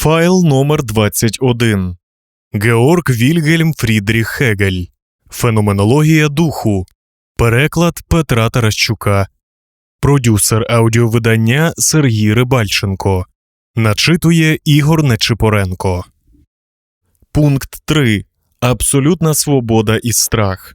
Файл номер 21 Георг Вільгельм Фрідріх Хегель. Феноменологія духу. Переклад Петра Таращука Продюсер аудіовидання Сергій Рибальченко. Начитує Ігор Нечипоренко. Пункт 3. Абсолютна свобода і страх.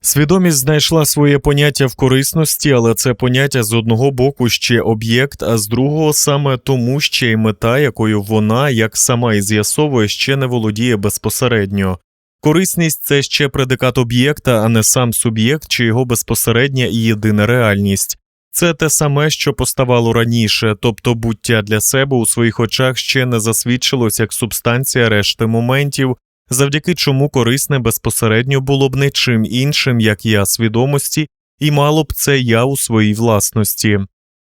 Свідомість знайшла своє поняття в корисності, але це поняття з одного боку ще об'єкт, а з другого саме тому ще й мета, якою вона, як сама і з'ясовує, ще не володіє безпосередньо. Корисність це ще предикат об'єкта, а не сам суб'єкт чи його безпосередня і єдина реальність. Це те саме, що поставало раніше, тобто буття для себе у своїх очах ще не засвідчилось як субстанція решти моментів, завдяки чому корисне безпосередньо було б не чим іншим, як я свідомості, і мало б це я у своїй власності.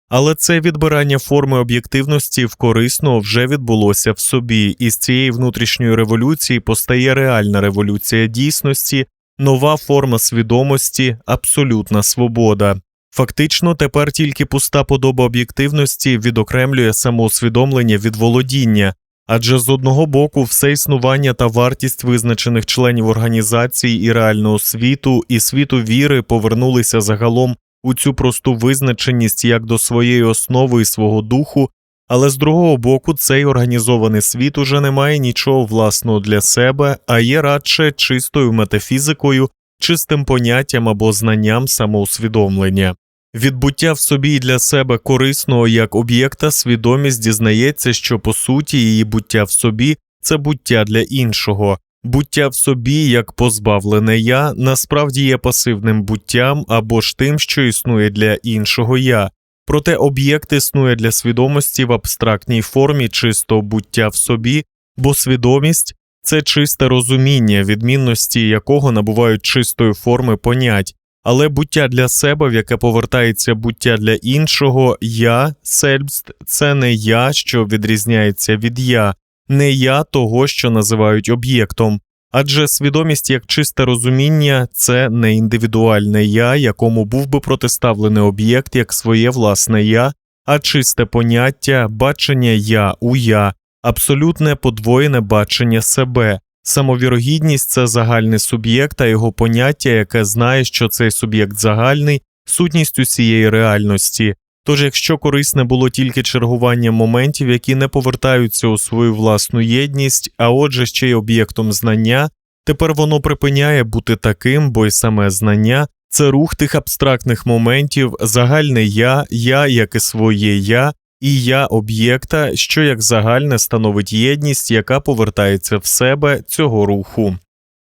Але це відбирання форми об'єктивності в корисного вже відбулося в собі, і з цієї внутрішньої революції постає реальна революція дійсності, нова форма свідомості, абсолютна свобода. Фактично, тепер тільки пуста подоба об'єктивності відокремлює самоусвідомлення від володіння, адже з одного боку все існування та вартість визначених членів організації і реального світу, і світу віри повернулися загалом у цю просту визначеність як до своєї основи і свого духу, але з другого боку, цей організований світ уже не має нічого власного для себе, а є радше чистою метафізикою, чистим поняттям або знанням самоусвідомлення. Відбуття в собі для себе корисного як об'єкта свідомість дізнається, що по суті її буття в собі це буття для іншого, буття в собі як позбавлене я насправді є пасивним буттям або ж тим, що існує для іншого я, проте об'єкт існує для свідомості в абстрактній формі чистого буття в собі, бо свідомість це чисте розуміння, відмінності якого набувають чистої форми понять. Але буття для себе, в яке повертається буття для іншого, я, сельбст, це не я, що відрізняється від я, не я того, що називають об'єктом, адже свідомість як чисте розуміння це не індивідуальне я, якому був би протиставлений об'єкт як своє власне я, а чисте поняття, бачення я у я, абсолютне подвоєне бачення себе. Самовірогідність це загальний суб'єкт, а його поняття, яке знає, що цей суб'єкт загальний, сутність усієї реальності. Тож, якщо корисне було тільки чергування моментів, які не повертаються у свою власну єдність, а отже ще й об'єктом знання, тепер воно припиняє бути таким, бо й саме знання це рух тих абстрактних моментів, загальне я, я як і своє я, і я об'єкта, що як загальне становить єдність, яка повертається в себе цього руху.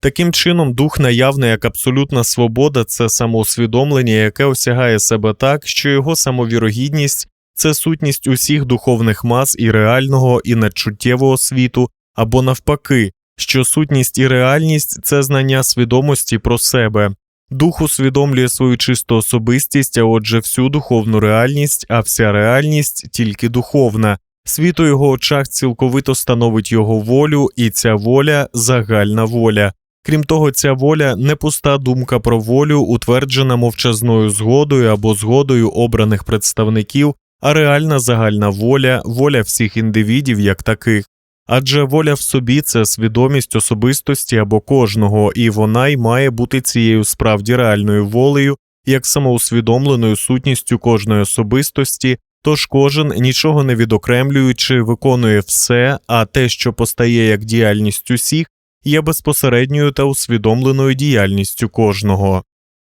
Таким чином, дух наявний як абсолютна свобода це самоусвідомлення, яке осягає себе так, що його самовірогідність це сутність усіх духовних мас і реального і надчуттєвого світу, або навпаки, що сутність і реальність це знання свідомості про себе. Дух усвідомлює свою чисту особистість, а отже, всю духовну реальність, а вся реальність тільки духовна. Світ у його очах цілковито становить його волю, і ця воля загальна воля. Крім того, ця воля не пуста думка про волю, утверджена мовчазною згодою або згодою обраних представників, а реальна загальна воля, воля всіх індивідів як таких. Адже воля в собі це свідомість особистості або кожного, і вона й має бути цією справді реальною волею, як самоусвідомленою сутністю кожної особистості, тож кожен, нічого не відокремлюючи, виконує все, а те, що постає як діяльність усіх, є безпосередньою та усвідомленою діяльністю кожного.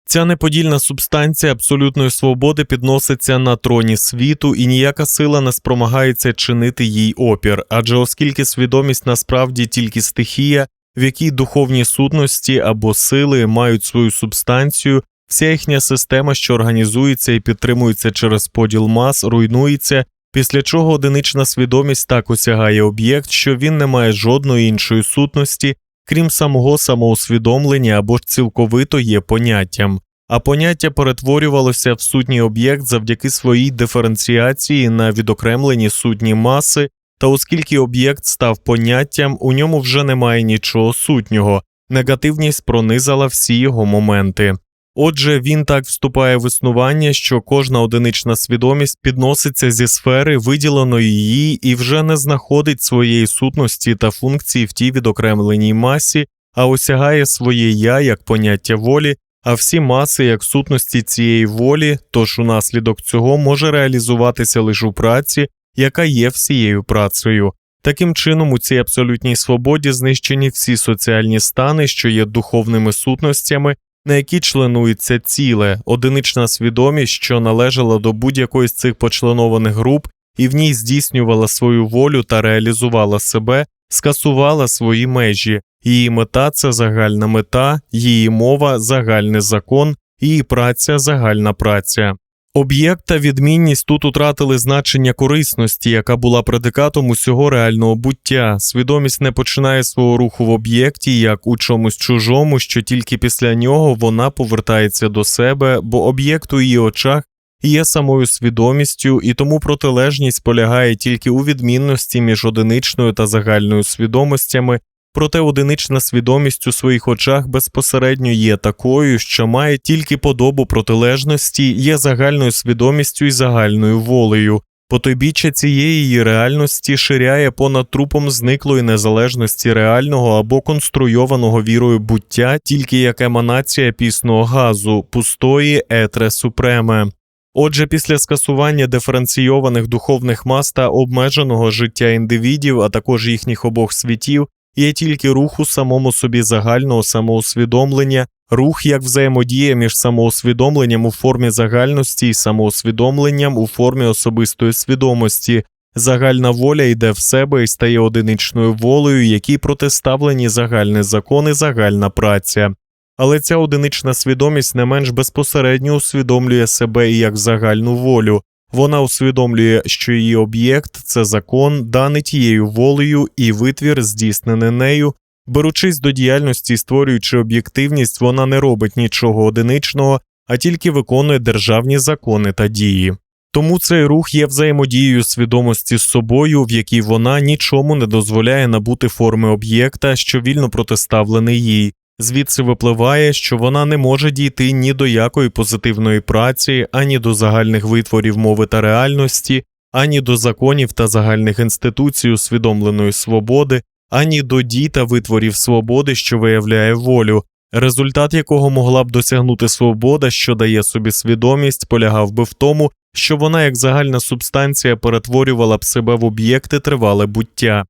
Ця неподільна субстанція абсолютної свободи підноситься на троні світу, і ніяка сила не спромагається чинити їй опір, адже оскільки свідомість насправді тільки стихія, в якій духовні сутності або сили мають свою субстанцію, вся їхня система, що організується і підтримується через поділ мас, руйнується, після чого одинична свідомість так осягає об'єкт, що він не має жодної іншої сутності, крім самого самоусвідомлення або ж цілковито є поняттям, а поняття перетворювалося в сутній об'єкт завдяки своїй диференціації на відокремлені сутні маси, та оскільки об'єкт став поняттям, у ньому вже немає нічого сутнього, негативність пронизала всі його моменти. Отже, він так вступає в існування, що кожна одинична свідомість підноситься зі сфери виділеної її і вже не знаходить своєї сутності та функції в тій відокремленій масі, а осягає своє я як поняття волі, а всі маси як сутності цієї волі, тож унаслідок цього може реалізуватися лише у праці, яка є всією працею. Таким чином, у цій абсолютній свободі знищені всі соціальні стани, що є духовними сутностями, на які членується ціле, одинична свідомість, що належала до будь-якої з цих почленованих груп, і в ній здійснювала свою волю та реалізувала себе, скасувала свої межі. Її мета це загальна мета, її мова загальний закон, її праця загальна праця. Об'єкт та відмінність тут утратили значення корисності, яка була предикатом усього реального буття. Свідомість не починає свого руху в об'єкті як у чомусь чужому, що тільки після нього вона повертається до себе, бо об'єкт у її очах є самою свідомістю, і тому протилежність полягає тільки у відмінності між одиничною та загальною свідомостями. Проте одинична свідомість у своїх очах безпосередньо є такою, що має тільки подобу протилежності, є загальною свідомістю і загальною волею. Потойбіччя цієї її реальності ширяє понад трупом зниклої незалежності реального або конструйованого вірою буття, тільки як еманація пісного газу, пустої етре супреме. Отже, після скасування диференційованих духовних мас та обмеженого життя індивідів, а також їхніх обох світів, є тільки рух у самому собі загального самоусвідомлення, рух як взаємодія між самоусвідомленням у формі загальності і самоусвідомленням у формі особистої свідомості. Загальна воля йде в себе і стає одиничною волею, якій протиставлені загальні закони, загальна праця. Але ця одинична свідомість не менш безпосередньо усвідомлює себе і як загальну волю, вона усвідомлює, що її об'єкт це закон, даний тією волею і витвір, здійснений нею. Беручись до діяльності створюючи об'єктивність, вона не робить нічого одиничного, а тільки виконує державні закони та дії. Тому цей рух є взаємодією свідомості з собою, в якій вона нічому не дозволяє набути форми об'єкта, що вільно протиставлений їй. Звідси випливає, що вона не може дійти ні до якої позитивної праці, ані до загальних витворів мови та реальності, ані до законів та загальних інституцій усвідомленої свободи, ані до дій та витворів свободи, що виявляє волю, результат якого могла б досягнути свобода, що дає собі свідомість, полягав би в тому, що вона як загальна субстанція перетворювала б себе в об'єкти тривале буття.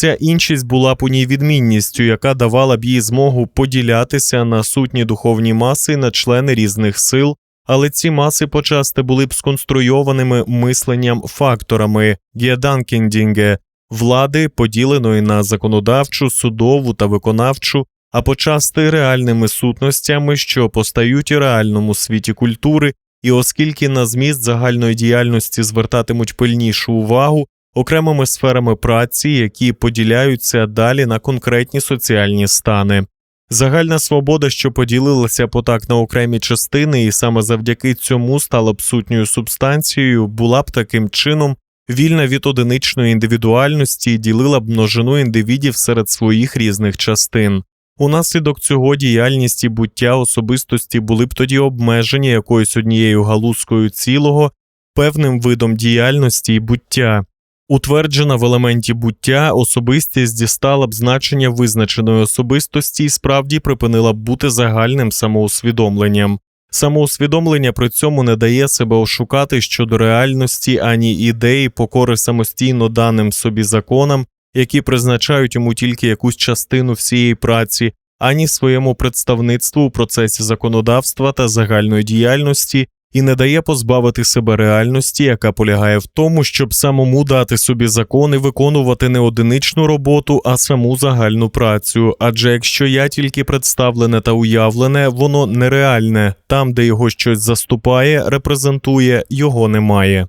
Ця іншість була б у ній відмінністю, яка давала б їй змогу поділятися на сутні духовні маси на члени різних сил, але ці маси почасти були б сконструйованими мисленням факторами. Гєданкіндінге, влади, поділеної на законодавчу, судову та виконавчу, а почасти реальними сутностями, що постають у реальному світі культури, і оскільки на зміст загальної діяльності звертатимуть пильнішу увагу, окремими сферами праці, які поділяються далі на конкретні соціальні стани. Загальна свобода, що поділилася потак на окремі частини, і саме завдяки цьому стала б сутньою субстанцією, була б таким чином вільна від одиничної індивідуальності і ділила б множину індивідів серед своїх різних частин. Унаслідок цього діяльність і буття особистості були б тоді обмежені якоюсь однією галузкою цілого, певним видом діяльності і буття. Утверджена в елементі буття, особистість дістала б значення визначеної особистості і справді припинила б бути загальним самоусвідомленням. Самоусвідомлення при цьому не дає себе ошукати щодо реальності ані ідеї покори самостійно даним собі законам, які призначають йому тільки якусь частину всієї праці, ані своєму представництву у процесі законодавства та загальної діяльності, і не дає позбавити себе реальності, яка полягає в тому, щоб самому дати собі закони виконувати не одиничну роботу, а саму загальну працю. Адже якщо я тільки представлене та уявлене, воно нереальне, там, де його щось заступає, репрезентує, його немає.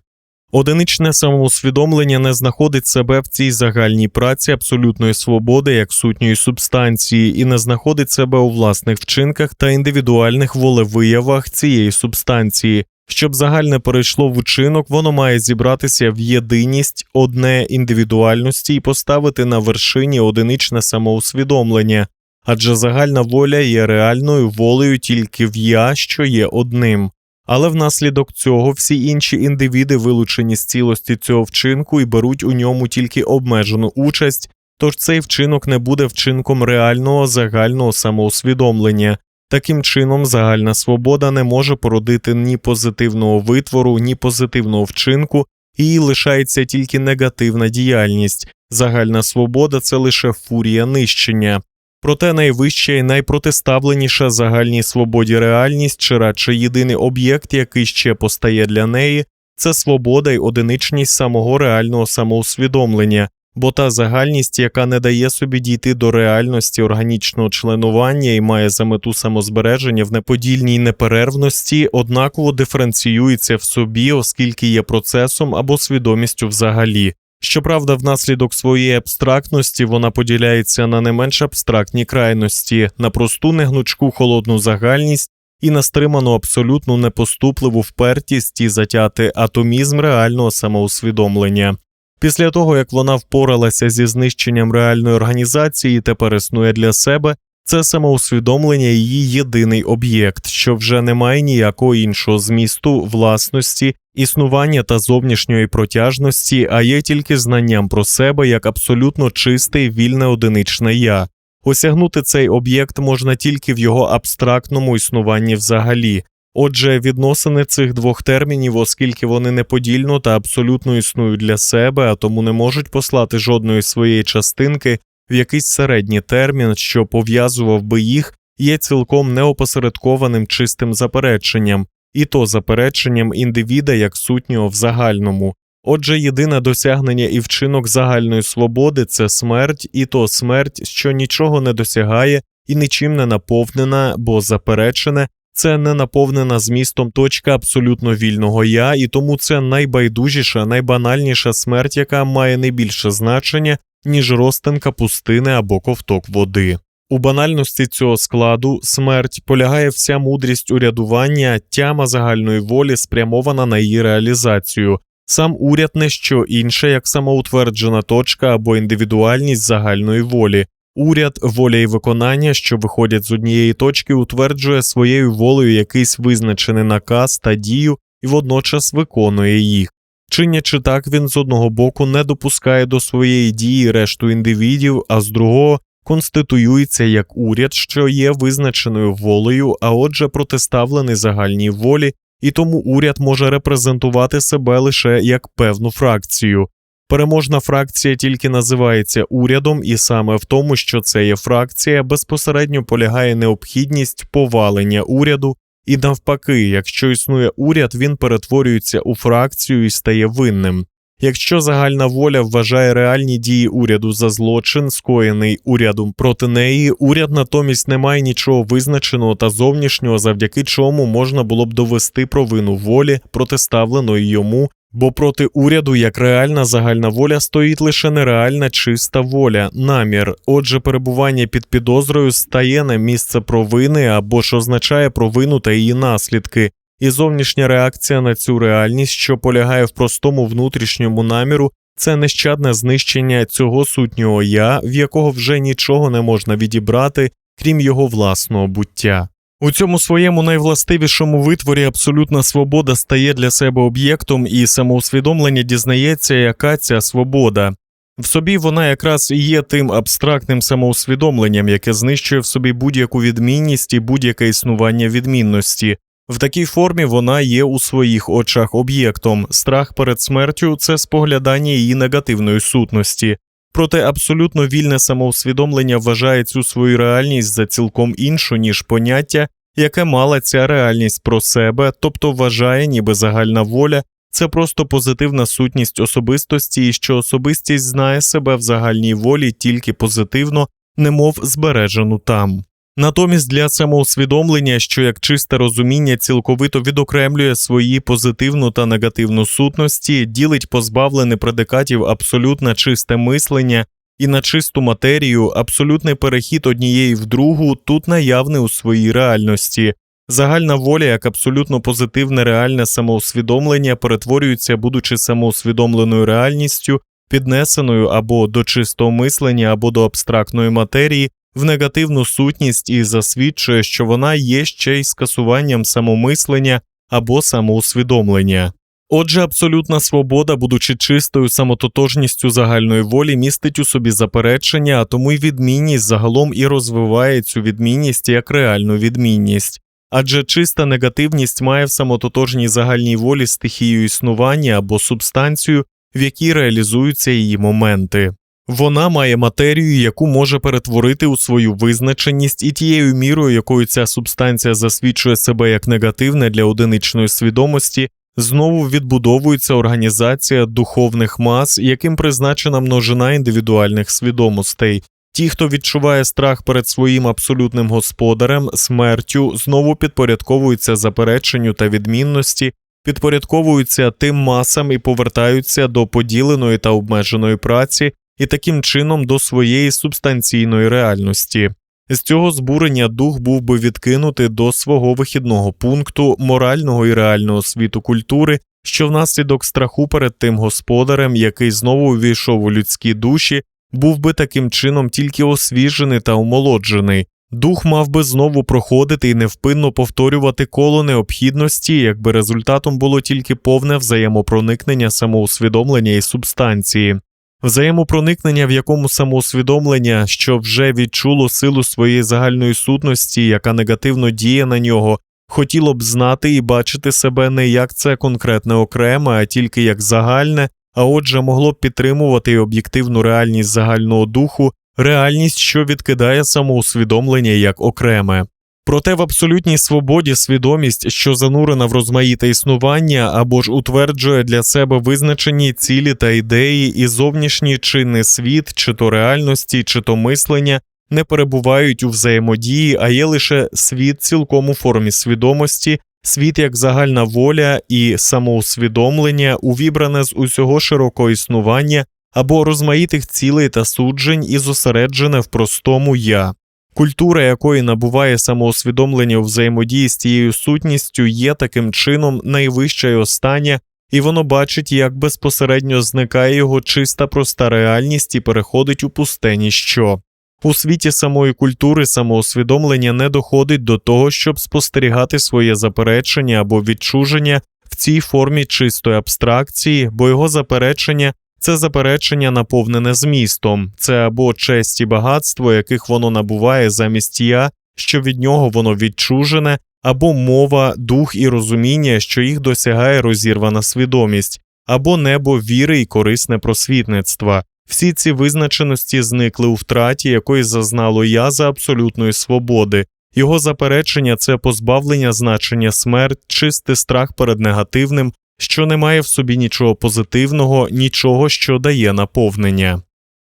Одиничне самоусвідомлення не знаходить себе в цій загальній праці абсолютної свободи як сутньої субстанції і не знаходить себе у власних вчинках та індивідуальних волевиявах цієї субстанції. Щоб загальне перейшло в учинок, воно має зібратися в єдиність одне індивідуальності і поставити на вершині одиничне самоусвідомлення. адже загальна воля є реальною волею тільки в я, що є одним. Але внаслідок цього всі інші індивіди вилучені з цілості цього вчинку і беруть у ньому тільки обмежену участь, тож цей вчинок не буде вчинком реального загального самоусвідомлення. Таким чином, загальна свобода не може породити ні позитивного витвору, ні позитивного вчинку, і лишається тільки негативна діяльність. Загальна свобода це лише фурія нищення. Проте найвища і найпротиставленіша загальній свободі реальність, чи радше єдиний об'єкт, який ще постає для неї, це свобода й одиничність самого реального самоусвідомлення, бо та загальність, яка не дає собі дійти до реальності органічного членування і має за мету самозбереження в неподільній неперервності, однаково диференціюється в собі, оскільки є процесом або свідомістю взагалі. Щоправда, внаслідок своєї абстрактності вона поділяється на не менш абстрактні крайності, на просту негнучку холодну загальність і на стриману абсолютну непоступливу впертість і затятий атомізм реального самоусвідомлення. Після того, як вона впоралася зі знищенням реальної організації і тепер існує для себе, це самоусвідомлення її єдиний об'єкт, що вже не має ніякого іншого змісту, власності, існування та зовнішньої протяжності, а є тільки знанням про себе як абсолютно чисте і вільне одиничне я. Осягнути цей об'єкт можна тільки в його абстрактному існуванні взагалі. Отже, відносини цих двох термінів, оскільки вони неподільно та абсолютно існують для себе, а тому не можуть послати жодної своєї частинки в якийсь середній термін, що пов'язував би їх, є цілком неопосередкованим чистим запереченням, і то запереченням індивіда як сутнього в загальному. Отже, єдине досягнення і вчинок загальної свободи це смерть, і то смерть, що нічого не досягає і нічим не наповнена, бо заперечене це не наповнена змістом точка абсолютно вільного я, і тому це найбайдужіша, найбанальніша смерть, яка має найбільше значення, ніж розтинка пустини або ковток води. У банальності цього складу смерть полягає вся мудрість урядування, тяма загальної волі спрямована на її реалізацію. Сам уряд не що інше, як самоутверджена точка або індивідуальність загальної волі. Уряд, воля і виконання, що виходять з однієї точки, утверджує своєю волею якийсь визначений наказ та дію і водночас виконує їх. Чинячи так, він з одного боку не допускає до своєї дії решту індивідів, а з другого конституюється як уряд, що є визначеною волею, а отже, протиставлений загальній волі, і тому уряд може репрезентувати себе лише як певну фракцію. Переможна фракція тільки називається урядом, і саме в тому, що це є фракція, безпосередньо полягає необхідність повалення уряду, і навпаки, якщо існує уряд, він перетворюється у фракцію і стає винним. Якщо загальна воля вважає реальні дії уряду за злочин, скоєний урядом проти неї, уряд натомість не має нічого визначеного та зовнішнього, завдяки чому можна було б довести провину волі, протиставленої йому, бо проти уряду як реальна загальна воля стоїть лише нереальна чиста воля, намір. Отже, перебування під підозрою стає на місце провини або ж означає провину та її наслідки. І зовнішня реакція на цю реальність, що полягає в простому внутрішньому наміру, це нещадне знищення цього сутнього я, в якого вже нічого не можна відібрати, крім його власного буття. У цьому своєму найвластивішому витворі абсолютна свобода стає для себе об'єктом, і самоусвідомлення дізнається, яка ця свобода. В собі вона якраз і є тим абстрактним самоусвідомленням, яке знищує в собі будь-яку відмінність і будь-яке існування відмінності. В такій формі вона є у своїх очах об'єктом. Страх перед смертю це споглядання її негативної сутності. Проте абсолютно вільне самоусвідомлення вважає цю свою реальність за цілком іншу, ніж поняття, яке мала ця реальність про себе, тобто вважає, ніби загальна воля це просто позитивна сутність особистості, і що особистість знає себе в загальній волі тільки позитивно, немов збережену там. Натомість для самоусвідомлення, що як чисте розуміння цілковито відокремлює свої позитивну та негативну сутності, ділить позбавлене предикатів абсолютно чисте мислення і на чисту матерію, абсолютний перехід однієї в другу тут наявний у своїй реальності. Загальна воля як абсолютно позитивне реальне самоусвідомлення перетворюється, будучи самоусвідомленою реальністю, піднесеною або до чистого мислення, або до абстрактної матерії, в негативну сутність і засвідчує, що вона є ще й скасуванням самомислення або самоусвідомлення. Отже, абсолютна свобода, будучи чистою самототожністю загальної волі, містить у собі заперечення, а тому й відмінність загалом і розвиває цю відмінність як реальну відмінність. Адже чиста негативність має в самототожній загальній волі стихію існування або субстанцію, в якій реалізуються її моменти. Вона має матерію, яку може перетворити у свою визначеність, і тією мірою, якою ця субстанція засвідчує себе як негативне для одиничної свідомості, знову відбудовується організація духовних мас, яким призначена множина індивідуальних свідомостей. Ті, хто відчуває страх перед своїм абсолютним господарем, смертю, знову підпорядковуються запереченню та відмінності, підпорядковуються тим масам і повертаються до поділеної та обмеженої праці, і таким чином до своєї субстанційної реальності. З цього збурення дух був би відкинутий до свого вихідного пункту морального і реального світу культури, що внаслідок страху перед тим господарем, який знову увійшов у людські душі, був би таким чином тільки освіжений та омолоджений. Дух мав би знову проходити і невпинно повторювати коло необхідності, якби результатом було тільки повне взаємопроникнення самоусвідомлення і субстанції. Взаємопроникнення, в якому самоусвідомлення, що вже відчуло силу своєї загальної сутності, яка негативно діє на нього, хотіло б знати і бачити себе не як це конкретне окреме, а тільки як загальне, а отже, могло б підтримувати об'єктивну реальність загального духу, реальність, що відкидає самоусвідомлення як окреме. Проте в абсолютній свободі свідомість, що занурена в розмаїте існування або ж утверджує для себе визначені цілі та ідеї, і зовнішній чинний світ, чи то реальності, чи то мислення, не перебувають у взаємодії, а є лише світ цілком у формі свідомості, світ як загальна воля і самоусвідомлення, увібране з усього широкого існування або розмаїтих цілей та суджень і зосереджене в простому я. Культура, якої набуває самоусвідомлення у взаємодії з тією сутністю, є таким чином найвища і остання, і воно бачить, як безпосередньо зникає його чиста проста реальність і переходить у пусте ніщо. У світі самої культури самоусвідомлення не доходить до того, щоб спостерігати своє заперечення або відчуження в цій формі чистої абстракції, бо його заперечення це заперечення наповнене змістом, це або честь і багатство, яких воно набуває замість я, що від нього воно відчужене, або мова, дух і розуміння, що їх досягає розірвана свідомість, або небо віри і корисне просвітництва. Всі ці визначеності зникли у втраті, якої зазнало я за абсолютної свободи. Його заперечення це позбавлення значення смерть, чистий страх перед негативним, що не має в собі нічого позитивного, нічого, що дає наповнення.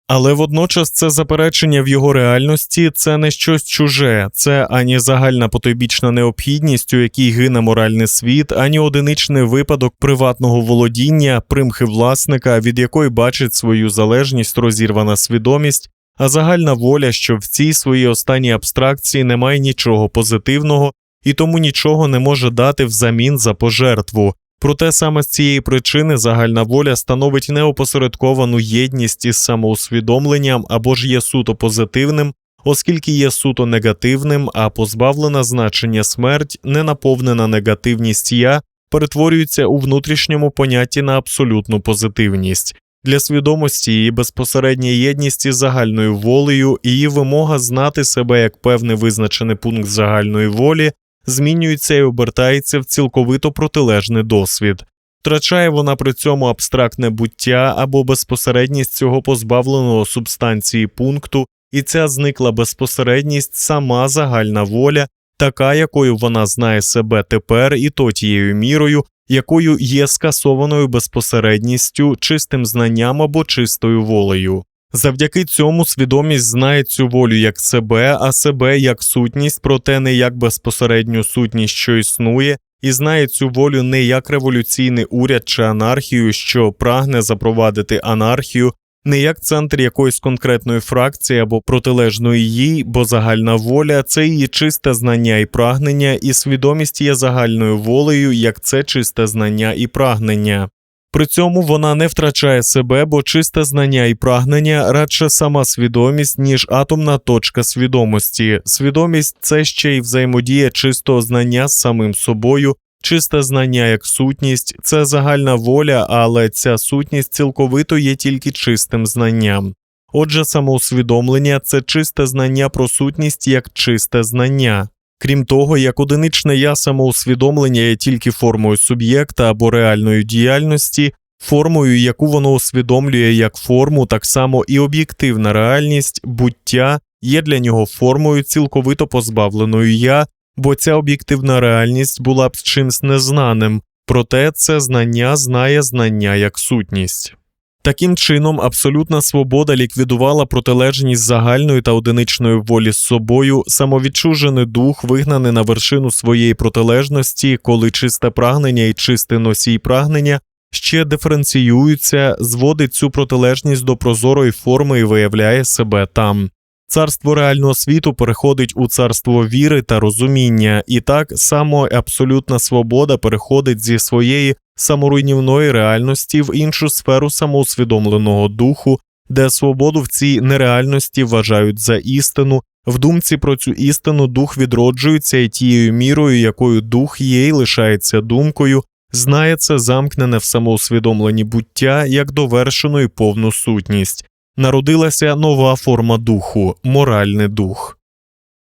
Але водночас це заперечення в його реальності це не щось чуже, це ані загальна потойбічна необхідність, у якій гине моральний світ, ані одиничний випадок приватного володіння, примхи власника, від якої бачить свою залежність розірвана свідомість, а загальна воля, що в цій своїй останній абстракції немає нічого позитивного і тому нічого не може дати взамін за пожертву. Проте саме з цієї причини загальна воля становить неопосередковану єдність із самоусвідомленням або ж є суто позитивним, оскільки є суто негативним, а позбавлена значення смерть, не наповнена негативність я перетворюється у внутрішньому понятті на абсолютну позитивність. Для свідомості її безпосередня єдність із загальною волею, її вимога знати себе як певний визначений пункт загальної волі змінюється і обертається в цілковито протилежний досвід. Втрачає вона при цьому абстрактне буття або безпосередність цього позбавленого субстанції пункту, і ця зникла безпосередність сама загальна воля, така, якою вона знає себе тепер, і то тією мірою, якою є скасованою безпосередністю, чистим знанням або чистою волею. Завдяки цьому свідомість знає цю волю як себе, а себе як сутність, проте не як безпосередню сутність, що існує, і знає цю волю не як революційний уряд чи анархію, що прагне запровадити анархію, не як центр якоїсь конкретної фракції або протилежної їй, бо загальна воля це її чисте знання і прагнення, і свідомість є загальною волею, як це чисте знання і прагнення. При цьому вона не втрачає себе, бо чисте знання і прагнення радше сама свідомість, ніж атомна точка свідомості. Свідомість це ще й взаємодія чистого знання з самим собою, чисте знання як сутність, це загальна воля, але ця сутність цілковито є тільки чистим знанням. Отже, самоусвідомлення це чисте знання про сутність як чисте знання. Крім того, як одиничне я самоусвідомлення є тільки формою суб'єкта або реальної діяльності, формою, яку воно усвідомлює як форму, так само і об'єктивна реальність, буття є для нього формою цілковито позбавленою я, бо ця об'єктивна реальність була б чимсь незнаним, проте це знання знає знання як сутність. Таким чином, абсолютна свобода ліквідувала протилежність загальної та одиничної волі з собою, самовідчужений дух, вигнаний на вершину своєї протилежності, коли чисте прагнення і чистий носій прагнення ще диференціюються, зводить цю протилежність до прозорої форми і виявляє себе там. Царство реального світу переходить у царство віри та розуміння, і так само абсолютна свобода переходить зі своєї саморуйнівної реальності в іншу сферу самоусвідомленого духу, де свободу в цій нереальності вважають за істину. В думці про цю істину дух відроджується і тією мірою, якою дух є і лишається думкою, знає це замкнене в самоусвідомленні буття як довершену і повну сутність. Народилася нова форма духу моральний дух.